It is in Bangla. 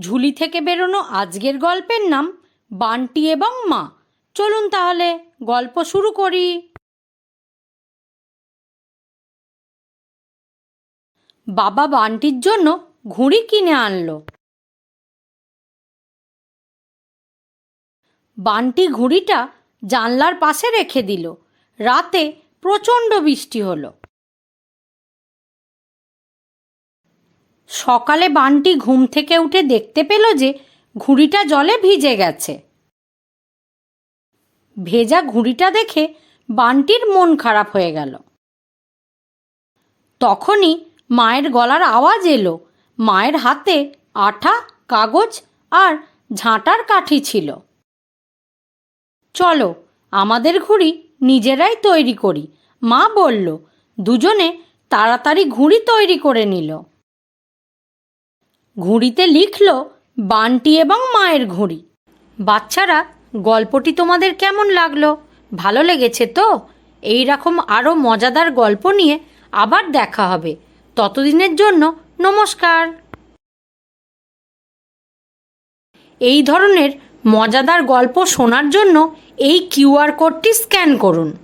ঝুলি থেকে বেরোনো আজকের গল্পের নাম বান্টি এবং মা। চলুন তাহলে গল্প শুরু করি। বাবা বান্টির জন্য ঘুড়ি কিনে আনলো। বান্টি ঘুড়িটা জানলার পাশে রেখে দিল। রাতে প্রচণ্ড বৃষ্টি হলো। সকালে বানটি ঘুম থেকে উঠে দেখতে পেল যে ঘুড়িটা জলে ভিজে গেছে। ভেজা ঘুড়িটা দেখে বানটির মন খারাপ হয়ে গেল। তখনই মায়ের গলার আওয়াজ এলো। মায়ের হাতে আঠা, কাগজ আর ঝাঁটার কাঠি ছিল। চলো, আমাদের ঘুড়ি নিজেরাই তৈরি করি। মা বলল। দুজনে তাড়াতাড়ি ঘুড়ি তৈরি করে নিল। ঘুড়িতে লিখল বান্টি এবং মায়ের ঘুড়ি। বাচ্চারা, গল্পটি তোমাদের কেমন লাগল? ভালো লেগেছে তো? এই রকম আরও মজাদার গল্প নিয়ে আবার দেখা হবে। ততদিনের জন্য নমস্কার। এই ধরনের মজাদার গল্প শোনার জন্য এই কিউআর কোডটি স্ক্যান করুন।